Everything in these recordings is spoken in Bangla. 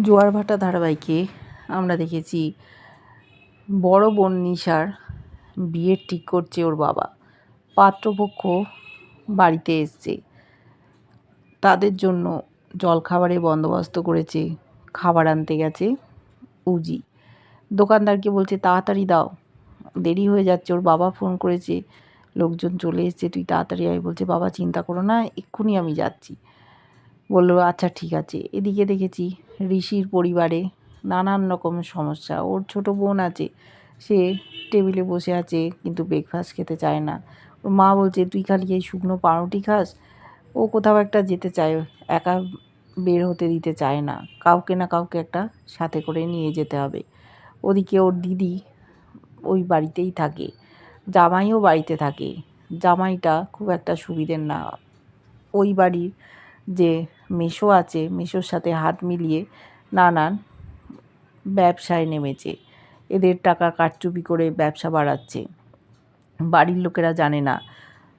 জোয়ার ভাটা ধারাবাহিকে আমরা দেখেছি বড় বোন নিশার বিয়ের ঠিক করছে ওর বাবা। পাত্রপক্ষ বাড়িতে এসছে। তাদের জন্য জলখাবারের বন্দোবস্ত করেছে, খাবার আনতে গেছে উজি। দোকানদারকে বলছে, তাড়াতাড়ি দাও, দেরি হয়ে যাচ্ছে। ওর বাবা ফোন করেছে, লোকজন চলে এসছে, তুই তাড়াতাড়ি আয়। বলছে, বাবা, চিন্তা করো না, এক্ষুনি আমি যাচ্ছি। বলল আচ্ছা ঠিক আছে। এদিকে দেখেছি ঋষির পরিবারে নানান রকম সমস্যা। ওর ছোট বোন আছে, সে টেবিলে বসে আছে, কিন্তু ব্রেকফাস্ট খেতে চায় না। ওর মা বলছে, তুই খালি এই শুকনো পাউরুটি খাস, ও কোথাও একটা যেতে চায়, একা বের হতে দিতে চায় না। কাউকে না কাউকে একটা সাথে করে নিয়ে যেতে হবে। ওদিকে ওর দিদি ওই বাড়িতেই থাকে, জামাইও বাড়িতে থাকে। জামাইটা খুব একটা সুবিধের না। ওই বাড়ির যে মেশো আছে, মেশোর সাথে হাত মিলিয়ে নানান ব্যবসায় নেমেছে। এদের টাকা কারচুপি করে ব্যবসা বাড়াচ্ছে। বাড়ির লোকেরা জানে না,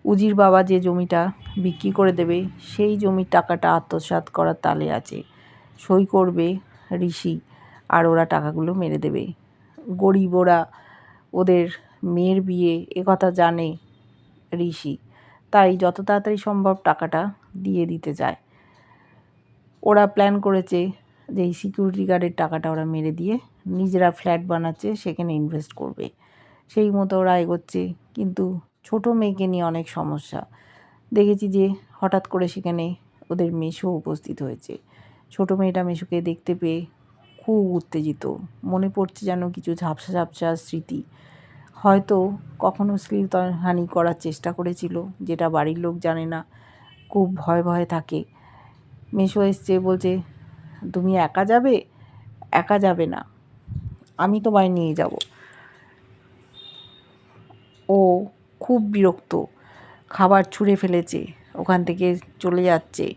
উজির বাবা যে জমিটা বিক্রি করে দেবে, সেই জমির টাকাটা আত্মসাৎ করার তালে আছে। সই করবে ঋষি আর ওরা টাকাগুলো মেরে দেবে। গরিব ওরা ওদের মেয়ের বিয়ে একথা জানে ঋষি। তাই যত তাড়াতাড়ি সম্ভব টাকাটা দিয়ে দিতে চায় ওরা প্ল্যান করেছে যে এই সিকিউরিটি গার্ডের টাকাটা ওরা মেরে দিয়ে নিজেরা ফ্ল্যাট বানাচ্ছে, সেখানে ইনভেস্ট করবে। সেই মতো ওরা এগোচ্ছে। কিন্তু ছোট মেয়েকে নিয়ে অনেক সমস্যা। দেখেছি যে হঠাৎ করে সেখানে ওদের মেশো উপস্থিত হয়েছে। ছোট মেয়েটা মেশোকে দেখতে পেয়ে খুব উত্তেজিত। মনে পড়ছে যেন কিছু ঝাপসা ঝাপসা স্মৃতি। হয়তো কখনো হানি করার চেষ্টা করেছিল, যেটা বাড়ির লোক জানে না। খুব ভয় ভয়ে থাকে। মেশো এসছে, বলছে, তুমি একা যাবে? একা যাবে না। আমি তোমায় নিয়ে যাব। ও খুব বিরক্ত। খাবার ছুঁড়ে ফেলেছে, ওখান থেকে চলে যাচ্ছে।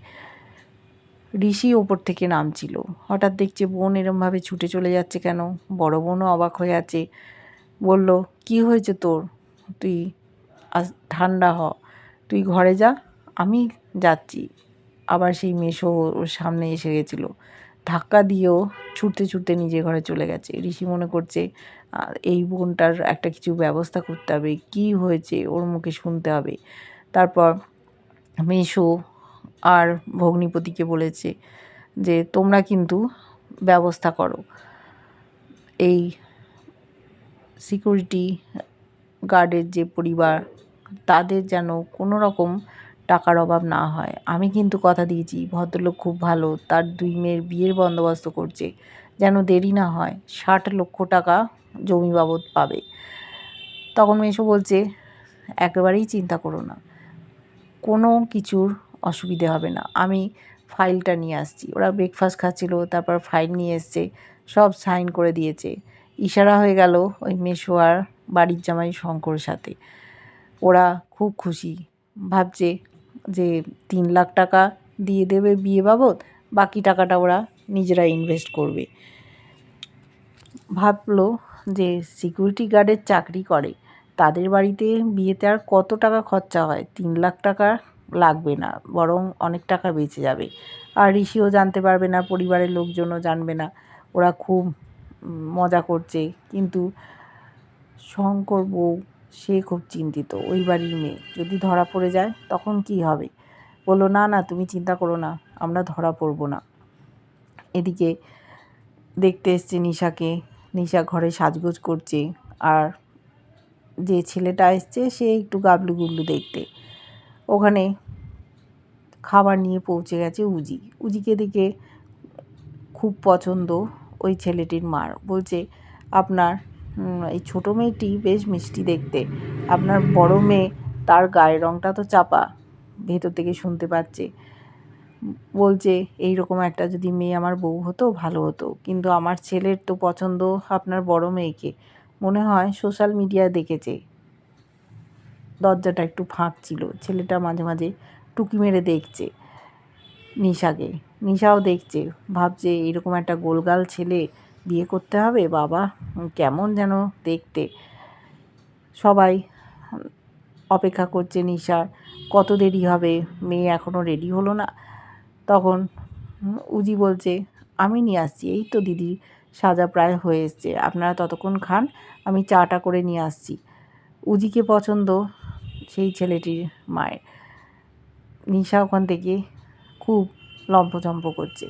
ঋষি ওপর থেকে নামছিল। হঠাৎ দেখছে বোন এরমভাবে ছুটে চলে যাচ্ছে কেন? বড় বোনও অবাক হয়ে আছে। বলল, কি হয়েছে তোর? তুই আজ ঠান্ডা হ। তুই ঘরে যা। যাচ্ছি। আবার সেই মেশো ওর সামনে এসে গেছিল। ধাক্কা দিয়েও ছুটতে ছুটতে নিজের ঘরে চলে গেছে। ঋষি মনে করছে এই বোনটার একটা কিছু ব্যবস্থা করতে হবে। কি হয়েছে? ওর মুখে শুনতে হবে। তারপর মেশো আর ভগ্নিপতিকে বলেছে যে, তোমরা কিন্তু ব্যবস্থা করো। এই সিকিউরিটি গার্ডের যে পরিবার, তাদের যেন কোনো রকম টাকার অভাব না হয়। আমি কিন্তু কথা দিয়েছি, ভদ্রলোক খুব ভালো, তার দুই মেয়ের বিয়ের বন্দোবস্ত করছে। যেন দেরি না হয়, ষাট লক্ষ টাকা জমি বাবদ পাবে। তখন মেশো বলছে, একেবারেই চিন্তা করো না, কোনো কিছুর অসুবিধে হবে না। আমি ফাইলটা নিয়ে আসছি। ওরা ব্রেকফাস্ট খাচ্ছিল, তারপর ফাইল নিয়ে এসছে, সব সাইন করে দিয়েছে। ইশারা হয়ে গেল ওই মেশো আর বাড়ির জামাই শঙ্কর সাথে। ওরা খুব খুশি, ভাবছে যে তিন লাখ টাকা দিয়ে দেবে বিয়ে বাবদ, বাকি টাকাটা ওরা নিজেরা ইনভেস্ট করবে। ভাবলো যে সিকিউরিটি গার্ডের চাকরি করে, তাদের বাড়িতে বিয়েতে আর কত টাকা খরচা হয়? তিন লাখ টাকা লাগবে না, বরং অনেক টাকা বেঁচে যাবে। আর ঋষিও জানতে পারবে না, পরিবারের লোকজনও জানবে না, ওরা খুব মজা করছে। কিন্তু শঙ্কর বউ সে খুব চিন্তিত, ওই বাড়ির মেয়ে। যদি ধরা পড়ে যায়, তখন কি হবে? বলল, না না, তুমি চিন্তা করো না, আমরা ধরা পড়ব না। এদিকে দেখতে এসছে নিশাকে। নিশা ঘরে সাজগোজ করছে আর যে ছেলেটা এসছে, সে একটু গাবলু গুবলু দেখতে। ওখানে খাবার নিয়ে পৌঁছে গেছে উজি। উজিকে দেখে খুব পছন্দ ওই ছেলেটির মার। বলছে, আপনার এই ছোটো মেয়েটি বেশ মিষ্টি দেখতে। আপনার বড় মেয়ে, তার গায়ের রঙটা তো চাপা, ভেতর থেকে শুনতে পাচ্ছে। বলছে এই রকম একটা যদি মেয়ে আমার বউ হতো, ভালো হতো। কিন্তু আমার ছেলের তো পছন্দ আপনার বড় মেয়েকে। মনে হয় সোশ্যাল মিডিয়ায় দেখেছে। দরজাটা একটু ফাঁক ছিল। ছেলেটা মাঝে মাঝে টুকি মেরে দেখছে নিশাকে। নিশাও দেখছে। ভাবছে এরকম একটা গোলগাল ছেলে বিয়ে করতে হবে, বাবা, কেমন যেন দেখতে। সবাই অপেক্ষা করছে নিশার, কত দেরি হবে, মেয়ে এখনও রেডি হলো না। তখন উজি বলছে, আমি নিয়ে আসছি, এই তো দিদির সাজা প্রায় হয়ে এসছে, আপনারা ততক্ষণ খান, আমি চাটা করে নিয়ে আসছি। উজিকে পছন্দ সেই ছেলেটির মায়ের। নিশা ওখান থেকে খুব লম্পচম্প করছে।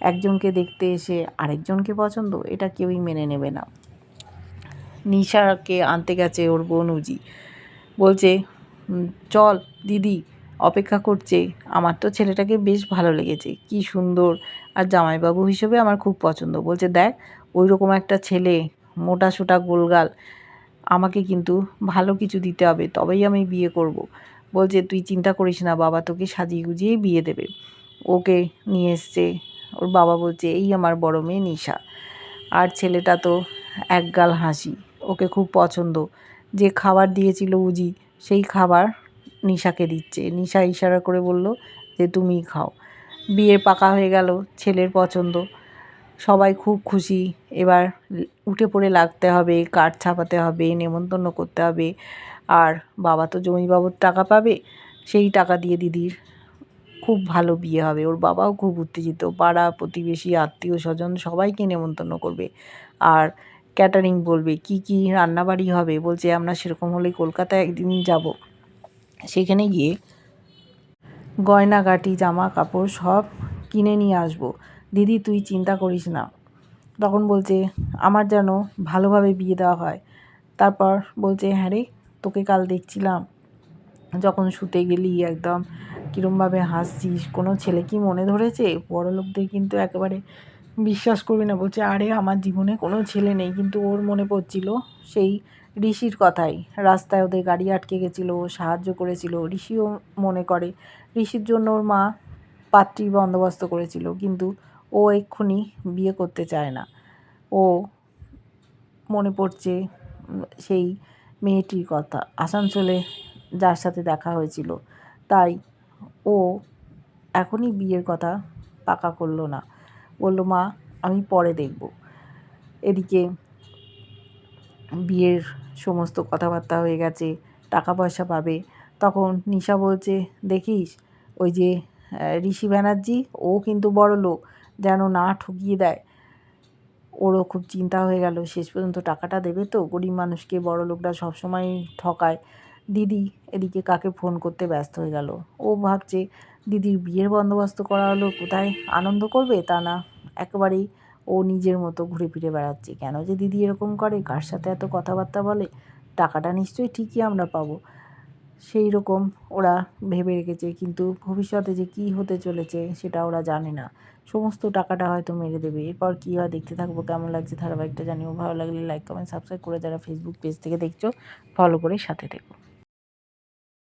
একজনকে দেখতে এসে আরেকজনকে পছন্দ, এটা কেউই মেনে নেবে না। নিশাকে আনতে গেছে ওর বোন উজি বলছে চল দিদি, অপেক্ষা করছে। আমার তো ছেলেটাকে বেশ ভালো লেগেছে। কি সুন্দর। আর জামাইবাবু হিসেবে আমার খুব পছন্দ। বলছে, দেখ ওই রকম একটা ছেলে মোটা সোটা গোলগাল। আমাকে কিন্তু ভালো কিছু দিতে হবে, তবেই আমি বিয়ে করব। বলছে, তুই চিন্তা করিস না, বাবা তোকে সাজিয়ে গুজিয়েই বিয়ে দেবে। ওকে নিয়ে এসছে ওর বাবা বলছে, এই আমার বড় মেয়ে নিশা। আর ছেলেটা তো একগাল হাসি। ওকে খুব পছন্দ। যে খাবার দিয়েছিল উজি, সেই খাবার নিশাকে দিচ্ছে। নিশা ইশারা করে বলল, যে তুমিই খাও। বিয়ে পাকা হয়ে গেল, ছেলের পছন্দ। সবাই খুব খুশি। এবার উঠে পড়ে লাগতে হবে কার্ড ছাপাতে হবে, নেমন্তন্ন করতে হবে। আর বাবা তো জমি বাবুর টাকা পাবে, সেই টাকা দিয়ে দিদির খুব ভালো বিয়ে হবে। ওর বাবাও খুব উত্তেজিত। পাড়া, প্রতিবেশী, আত্মীয় স্বজন সবাইকে নেমন্তন্ন করবে। আর ক্যাটারিং বলবে, কি কি রান্নাবাড়ি হবে? বলছে, আমরা সেরকম হলে কলকাতায় একদিন যাব। সেখানে গিয়ে গয়নাগাটি জামা কাপড় সব কিনে নিয়ে আসব। দিদি, তুই চিন্তা করিস না। তখন বলছে, আমার যেন ভালোভাবে বিয়ে দেওয়া হয়। তারপর বলছে হ্যাঁ রে, তোকে কাল দেখছিলাম। যখন শুতে গেলি একদম কীরমভাবে হাসছিস? কোনো ছেলে কি মনে ধরেছে? বড় লোকদের কিন্তু একেবারে বিশ্বাস করবি না। বলছে, আরে, আমার জীবনে কোনো ছেলে নেই। কিন্তু ওর মনে পড়ছিল সেই ঋষির কথাই। রাস্তায় ওদের গাড়ি আটকে গেছিল, সাহায্য করেছিল। ঋষিও মনে করে, ঋষির জন্য ওর মা পাত্রী বন্দোবস্ত করেছিল, কিন্তু ও এক্ষুনি বিয়ে করতে চায় না। ও মনে পড়ছে সেই মেয়েটির কথা। আসানসোলে যার সাথে দেখা হয়েছিল, তাই ও এখনই বিয়ের কথা পাকা করল না। বলল, মা, আমি পরে দেখব। এদিকে বিয়ের সমস্ত কথাবার্তা হয়ে গেছে টাকা পয়সা পাবে। তখন নিশা বলছে, দেখিস, ওই যে ঋষি ব্যানার্জি, ও কিন্তু বড় লোক, যেন না ঠকিয়ে দেয়। ওরও খুব চিন্তা হয়ে গেল, শেষ পর্যন্ত টাকাটা দেবে তো? গরিব মানুষকে বড় লোকরা সবসময় ঠকায়। দিদি এদিকে কাকে ফোন করতে ব্যস্ত হয়ে গেল। ও ভাবছে, দিদির বিয়ের বন্দোবস্ত করা হলো, কোথায় আনন্দ করবে? তা না, একেবারেই ও নিজের মতো ঘুরে ফিরে বেড়াচ্ছে। কেন যে দিদি এরকম করে? কার সাথে এত কথাবার্তা বলে? টাকাটা নিশ্চয়ই ঠিকই আমরা পাবো। সেই রকম ওরা ভেবে রেখেছে, কিন্তু ভবিষ্যতে যে কী হতে চলেছে সেটা ওরা জানে না। সমস্ত টাকাটা হয়তো মেরে দেবে। এরপর কী হয় দেখতে থাকব, কেমন লাগছে ধারাবাহিকটা জানিও। ভালো লাগলে লাইক কমেন্ট সাবস্ক্রাইব করে যারা ফেসবুক পেজ থেকে দেখছ ফলো করে সাথে থেকো।